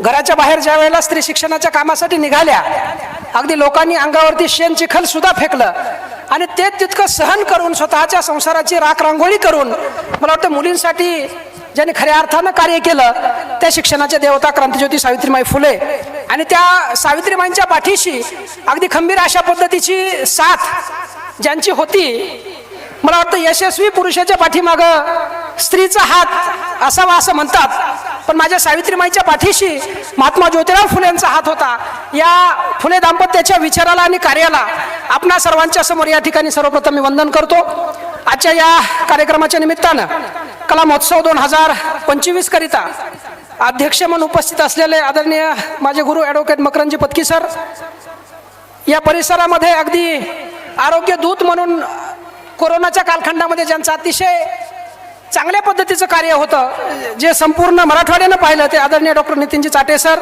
घराच्या बाहेर ज्या वेळेला स्त्री शिक्षणाच्या कामासाठी निघाल्या अगदी लोकांनी अंगावरती शेण चिखल सुद्धा फेकलं. आणि ते तितकं सहन करून स्वतःच्या संसाराची राख रांगोळी करून मला वाटतं मुलींसाठी ज्यांनी खऱ्या अर्थानं कार्य केलं त्या शिक्षणाच्या देवता क्रांतिज्योती सावित्रीमाई फुले. आणि त्या सावित्रीमाईंच्या पाठीशी अगदी खंबीर अशा पद्धतीची साथ ज्यांची होती मला वाटतं यशस्वी पुरुषाच्या पाठीमागं स्त्रीचा हात असावा असं म्हणतात. पण माझ्या सावित्रीमाईच्या पाठीशी महात्मा ज्योतिराव फुलेंचा हात होता. या फुले दाम्पत्याच्या विचाराला आणि कार्याला आपणा सर्वांच्या समोर या ठिकाणी सर्वप्रथम मी वंदन करतो. आजच्या या कार्यक्रमाच्या निमित्तानं कला महोत्सव दोन हजार पंचवीस करिता अध्यक्ष म्हणून उपस्थित असलेले आदरणीय माझे गुरु ॲडव्होकेट मकरंजी पत्की सर या परिसरामध्ये अगदी आरोग्य दूत म्हणून कोरोनाच्या कालखंडामध्ये ज्यांचा अतिशय चांगल्या पद्धतीचं कार्य होतं. जे संपूर्ण मराठवाड्यानं पाहिलं ते आदरणीय डॉक्टर नितीनजी चाटे सर.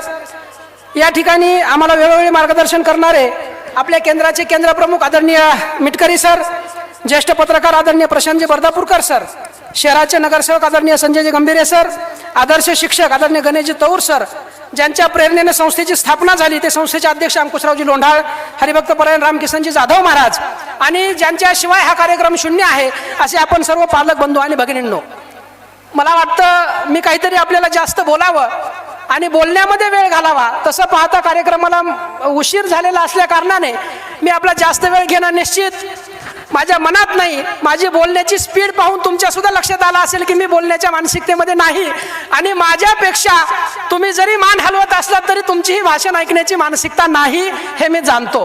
या ठिकाणी आम्हाला वेळोवेळी मार्गदर्शन करणारे आपल्या केंद्राचे केंद्रप्रमुख आदरणीय मिटकरी सर ज्येष्ठ पत्रकार आदरणीय प्रशांतजी बर्दापूरकर सर. शहराचे नगरसेवक आदरणीय संजयजी गंभीरे सर आदर्श शिक्षक आदरणीय गणेशजी तौर सर ज्यांच्या प्रेरणेने संस्थेची स्थापना झाली ते संस्थेचे अध्यक्ष अंकुशरावजी लोंढाळ हरिभक्त परायण रामकिशनजी जाधव महाराज आणि ज्यांच्याशिवाय हा कार्यक्रम शून्य आहे असे आपण सर्व पालक बंधू आणि भगिनींनो. मला वाटतं मी काहीतरी आपल्याला जास्त बोलावं आणि बोलण्यामध्ये वेळ घालावा तसं पाहता कार्यक्रमाला उशीर झालेला असल्या कारणाने मी आपला जास्त वेळ घेणं निश्चित. माझ्या मनात नाही. माझी बोलण्याची स्पीड पाहून तुमच्या सुद्धा लक्षात आलं असेल की मी बोलण्याच्या मानसिकतेमध्ये नाही. आणि माझ्यापेक्षा तुम्ही जरी मान हलवत असलात तरी तुमची ही भाषण ऐकण्याची मानसिकता नाही हे मी जाणतो.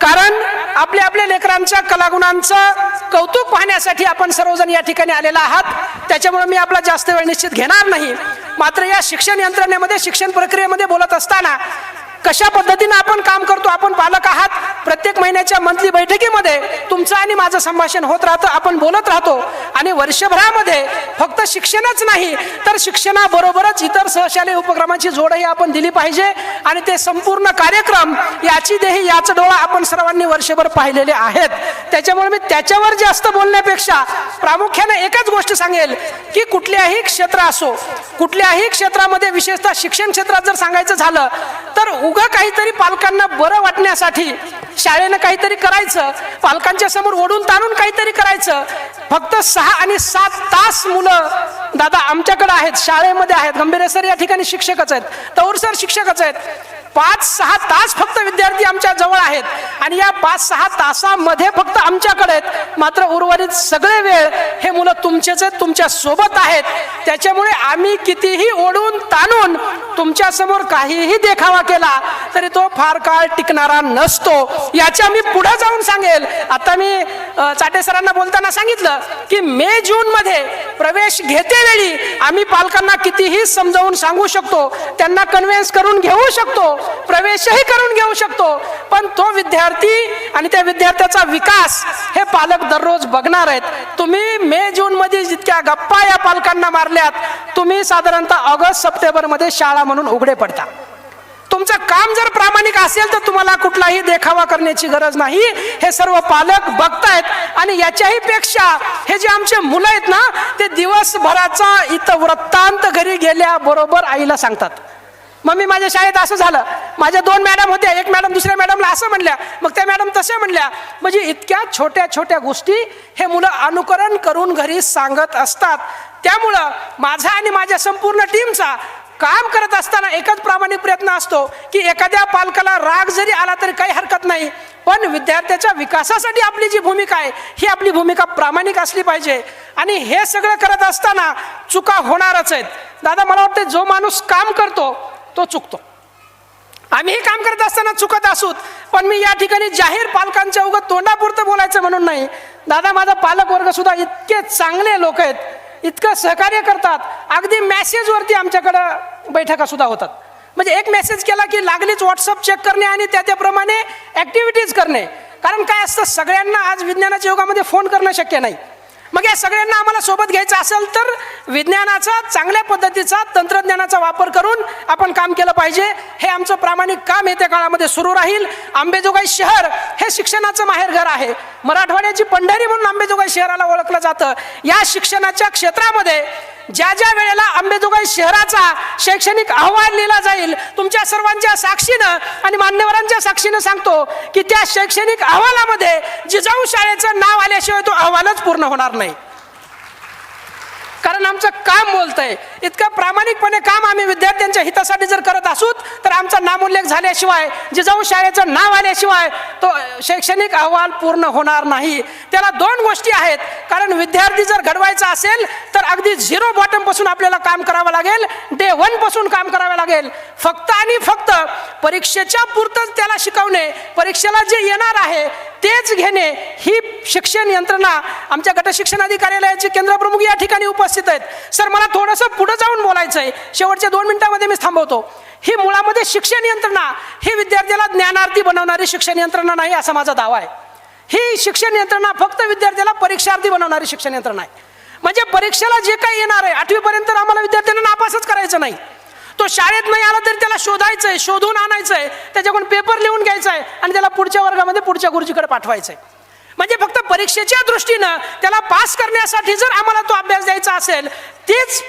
कारण आपल्या आपल्या लेकरांच्या कलागुणांचं कौतुक पाहण्यासाठी आपण सर्वजण या ठिकाणी आलेला आहात. त्याच्यामुळे मी आपला जास्त वेळ निश्चित घेणार नाही. मात्र या शिक्षण यंत्रणेमध्ये शिक्षण प्रक्रियेमध्ये बोलत असताना कशा पद्धतीनं आपण काम करतो आपण पालक आहात? प्रत्येक महिन्याच्या मंथली बैठकीमध्ये तुमचं आणि माझं संभाषण होत राहतं आपण बोलत राहतो. आणि वर्षभरामध्ये फक्त शिक्षणच नाही तर शिक्षणाबरोबरच इतर सहशालेय उपक्रमाची जोडही आपण दिली पाहिजे. आणि ते संपूर्ण कार्यक्रम याची देही याच डोळा आपण सर्वांनी वर्षभर पाहिलेले आहेत. त्याच्यामुळे मी त्याच्यावर जास्त बोलण्यापेक्षा प्रामुख्याने एकच गोष्ट सांगेल की कुठल्याही क्षेत्र असो कुठल्याही क्षेत्रामध्ये विशेषतः शिक्षण क्षेत्रात जर सांगायचं झालं तर उगं काहीतरी पालकांना बरं वाटण्यासाठी शाळेनं काहीतरी करायचं पालकांच्या समोर ओढून ताणून काहीतरी करायचं. फक्त सहा आणि सात तास मुलं दादा आमच्याकडे आहेत शाळेमध्ये आहेत. गंभीर सर या ठिकाणी शिक्षकच आहेत. तौर सर शिक्षकच आहेत. पाच सहा तास फक्त विद्यार्थी आमच्या जवळ आहेत. आणि या पाच सहा तासामध्ये फक्त आमच्याकडे आहेत. मात्र उर्वरित सगळे वेळ हे मुलं तुमचेच आहेत तुमच्यासोबत आहेत. त्याच्यामुळे आम्ही कितीही ओढून ताणून तुमच्यासमोर काहीही देखावा केला तरी तो फार काळ टिकणारा नसतो. याच्या मी पुढे जाऊन सांगेल. आता मी चाटे सरांना बोलताना सांगितलं की मे जून मध्ये प्रवेश घेते वेळी आम्ही पालकांना कितीही समजावून सांगू शकतो त्यांना कन्व्हिन्स करून घेऊ शकतो प्रवेशही करून घेऊ शकतो पण तो विद्यार्थी आणि त्या विद्यार्थ्याचा विकास हे पालक दररोज बघणार आहेत. तुम्ही मे जून मध्ये जितक्या गप्पा या पालकांना मारल्यात तुम्ही साधारणतः ऑगस्ट सप्टेंबरमध्ये शाळा म्हणून उघडे पडता. तुमचं काम जर प्रामाणिक असेल तर तुम्हाला कुठलाही देखावा करण्याची गरज नाही. हे सर्व पालक बघतायत आणि याच्याही पेक्षा हे जे आमचे मुलं आहेत ना ते दिवसभराचा इथं वृत्तांत घरी गेल्या बरोबर आईला सांगतात. मग मी माझ्या शाळेत असं झालं. माझ्या दोन मॅडम होत्या. एक मॅडम दुसऱ्या मॅडमला असं म्हणल्या. मग त्या मॅडम तसे म्हणल्या. म्हणजे इतक्या छोट्या छोट्या गोष्टी हे मुलं अनुकरण करून घरी सांगत असतात. त्यामुळं माझा आणि माझ्या संपूर्ण टीमचा काम करत असताना एकच प्रामाणिक प्रयत्न असतो की एखाद्या पालकाला राग जरी आला तरी काही हरकत नाही. पण विद्यार्थ्याच्या विकासासाठी आपली जी भूमिका आहे ही आपली भूमिका प्रामाणिक असली पाहिजे. आणि हे सगळं करत असताना चुका होणारच आहेत. दादा मला वाटतं जो माणूस काम करतो तो चुकतो. आम्ही हे काम करत असताना चुकत असूत पण मी या ठिकाणी जाहीर पालकांच्या उगत तोंडापुरतं बोलायचं म्हणून नाही. दादा माझा पालक वर्ग सुद्धा इतके चांगले लोक आहेत इतकं सहकार्य करतात. अगदी मेसेजवरती आमच्याकडं बैठका सुद्धा होतात. म्हणजे एक मेसेज केला की लागलीच व्हॉट्सअप चेक करणे आणि त्या त्याप्रमाणे ॲक्टिव्हिटीज करणे. कारण काय असतं सगळ्यांना आज विज्ञानाच्या युगामध्ये फोन करणं शक्य नाही. मग या सगळ्यांना आम्हाला सोबत घ्यायचं असेल तर विज्ञानाचा चांगल्या पद्धतीचा तंत्रज्ञानाचा वापर करून आपण काम केलं पाहिजे. हे आमचं प्रामाणिक काम येत्या काळामध्ये सुरू राहील. आंबेजोगाई शहर हे शिक्षणाचं माहेरघर आहे. मराठवाड्याची पंढरी म्हणून आंबेजोगाई शहराला ओळखलं जातं. या शिक्षणाच्या क्षेत्रामध्ये ज्या ज्या वेळेला अंबेजोगाई शहराचा शैक्षणिक अहवाल लिहिला जाईल तुमच्या सर्वांच्या साक्षीनं आणि मान्यवरांच्या साक्षीनं सांगतो की त्या शैक्षणिक अहवालामध्ये जिजाऊ शाळेचं नाव आल्याशिवाय तो अहवालच पूर्ण होणार नाही. कारण आमचं काम बोलतंय. इतकं प्रामाणिकपणे काम आम्ही विद्यार्थ्यांच्या हितासाठी जर करत असूत तर आमचा नामोल्लेख झाल्याशिवाय जिजाऊ शाळेचं नाव आल्याशिवाय तो शैक्षणिक अहवाल पूर्ण होणार नाही. त्याला दोन गोष्टी आहेत. कारण विद्यार्थी जर घडवायचा असेल तर अगदी झिरो बॉटमपासून आपल्याला काम करावं लागेल. डे वनपासून काम करावं लागेल. फक्त आणि फक्त परीक्षेच्या पुरतच त्याला शिकवणे परीक्षेला जे येणार आहे तेच घेणे ही शिक्षण यंत्रणा आमच्या गट शिक्षण अधिकार्यालयाचे केंद्रप्रमुख या ठिकाणी उपस्थित आहेत. सर मला थोडंसं पुढे जाऊन बोलायचं आहे शेवटच्या दोन मिनिटांमध्ये मी थांबवतो. ही मुळामध्ये शिक्षण यंत्रणा ही विद्यार्थ्याला ज्ञानार्थी बनवणारी शिक्षण यंत्रणा नाही असा माझा दावा आहे. ही शिक्षण यंत्रणा फक्त विद्यार्थ्याला परीक्षार्थी बनवणारी शिक्षण यंत्रणा आहे. म्हणजे परीक्षेला जे काही येणार आहे आठवीपर्यंत आम्हाला विद्यार्थ्यांना नापासच करायचं नाही. तो शाळेत नाही आला तरी त्याला शोधायचं आहे शोधून आणायचं आहे त्याच्याकडून पेपर लिहून घ्यायचा आहे आणि त्याला पुढच्या वर्गामध्ये पुढच्या गुरुजीकडे पाठवायचं आहे म्हणजे फक्त परीक्षेच्या दृष्टीनं त्याला पास करण्यासाठी जर आम्हाला तो अभ्यास द्यायचा असेल तेच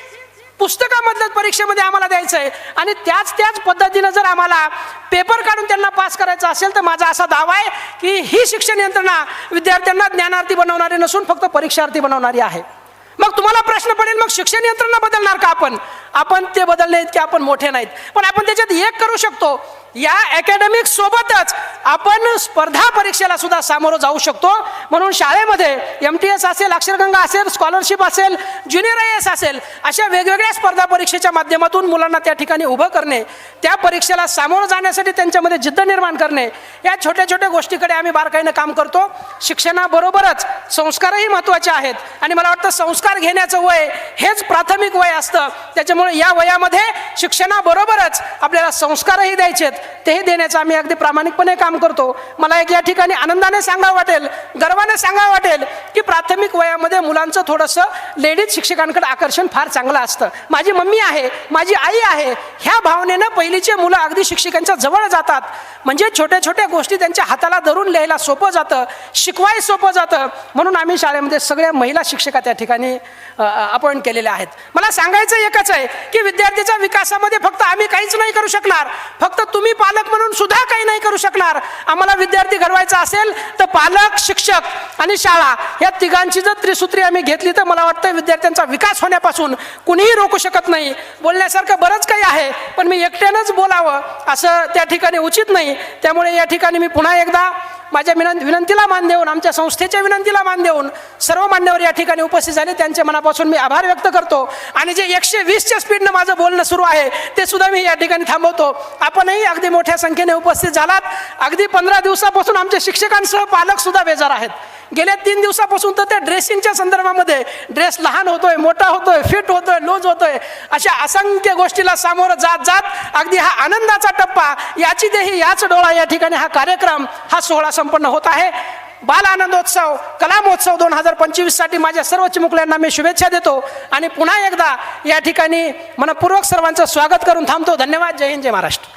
पुस्तकामधलं परीक्षेमध्ये आम्हाला द्यायचं आहे आणि त्याच त्याच पद्धतीनं जर आम्हाला पेपर काढून त्यांना पास करायचा असेल तर माझा असा दावा आहे की ही शिक्षण यंत्रणा विद्यार्थ्यांना ज्ञानार्थी बनवणारी नसून फक्त परीक्षार्थी बनवणारी आहे. मग तुम्हाला प्रश्न पडेल मग शिक्षण यंत्रणा बदलणार का आपण? आपण ते बदलले की आपण मोठे नाहीत. पण आपण त्याच्यात एक करू शकतो. या अकॅडमिक सोबतच आपण स्पर्धा परीक्षेला सुद्धा सामोरं जाऊ शकतो. म्हणून शाळेमध्ये एम टी एस असेल अक्षरगंगा असेल स्कॉलरशिप असेल ज्युनियर आय एस असेल अशा वेगवेगळ्या स्पर्धा परीक्षेच्या माध्यमातून मुलांना त्या ठिकाणी उभं करणे त्या परीक्षेला सामोरं जाण्यासाठी त्यांच्यामध्ये जिद्द निर्माण करणे या छोट्या छोट्या गोष्टीकडे आम्ही बारकाईनं काम करतो. शिक्षणाबरोबरच संस्कारही महत्त्वाचे आहेत. आणि मला वाटतं संस्कार घेण्याचं वय हेच प्राथमिक वय असतं. त्याच्यामुळे या वयामध्ये शिक्षणाबरोबरच आपल्याला संस्कारही द्यायचे आहेत तेही देण्याचं आम्ही अगदी प्रामाणिकपणे काम करतो. मला एक या ठिकाणी आनंदाने सांगावं वाटेल गर्वाने सांगावं वाटेल की प्राथमिक वयामध्ये मुलांचं थोडंसं लेडीज शिक्षकांकडे आकर्षण फार चांगलं असतं. माझी मम्मी आहे माझी आई आहे ह्या भावनेनं पहिलीचे मुलं अगदी शिक्षकांच्या जवळ जातात. म्हणजे छोट्या छोट्या गोष्टी त्यांच्या हाताला धरून लिहायला सोपं जातं शिकवाय सोपं जातं. म्हणून आम्ही शाळेमध्ये सगळ्या महिला शिक्षका त्या ठिकाणी अपॉइंट केलेल्या आहेत. मला सांगायचं एकच आहे की विद्यार्थीच्या विकासामध्ये फक्त आम्ही काहीच नाही करू शकणार. फक्त तुम्ही पालक म्हणून सुद्धा काही नाही करू शकणार. आम्हाला विद्यार्थी घडवायचा असेल तर पालक शिक्षक आणि शाळा या तिघांची जर त्रिसूत्री आम्ही घेतली तर मला वाटतं विद्यार्थ्यांचा विकास होण्यापासून कुणीही रोखू शकत नाही. बोलण्यासारखं बरंच काही आहे पण मी एकट्यानंच बोलावं असं त्या ठिकाणी उचित नाही. त्यामुळे या ठिकाणी मी पुन्हा एकदा माझ्या विनं विनंतीला मान देऊन आमच्या संस्थेच्या विनंतीला मान देऊन सर्व मान्यवर या ठिकाणी उपस्थित झाले. त्यांच्या मनापासून मी आभार व्यक्त करतो. आणि जे एकशे वीसच्या स्पीडनं माझं बोलणं सुरू आहे ते सुद्धा मी या ठिकाणी थांबवतो. आपणही अगदी मोठ्या संख्येने उपस्थित झालात. अगदी पंधरा दिवसापासून आमच्या शिक्षकांसह पालकसुद्धा बेजार आहेत. गेल्या तीन दिवसापासून तर त्या ड्रेसिंगच्या संदर्भामध्ये ड्रेस लहान होतोय मोठा होतोय फिट होतोय लूज होतोय अशा असंख्य गोष्टीला सामोरं जात जात अगदी हा आनंदाचा टप्पा याची देही याच डोळा या ठिकाणी हा कार्यक्रम हा सोहळा संपन्न होत आहे. बाल आनंदोत्सव कलामहोत्सव दोन हजार पंचवीससाठी माझ्या सर्व चिमुकल्यांना मी शुभेच्छा देतो आणि पुन्हा एकदा या ठिकाणी मनपूर्वक सर्वांचं स्वागत करून थांबतो. धन्यवाद. जय हिंद जय महाराष्ट्र.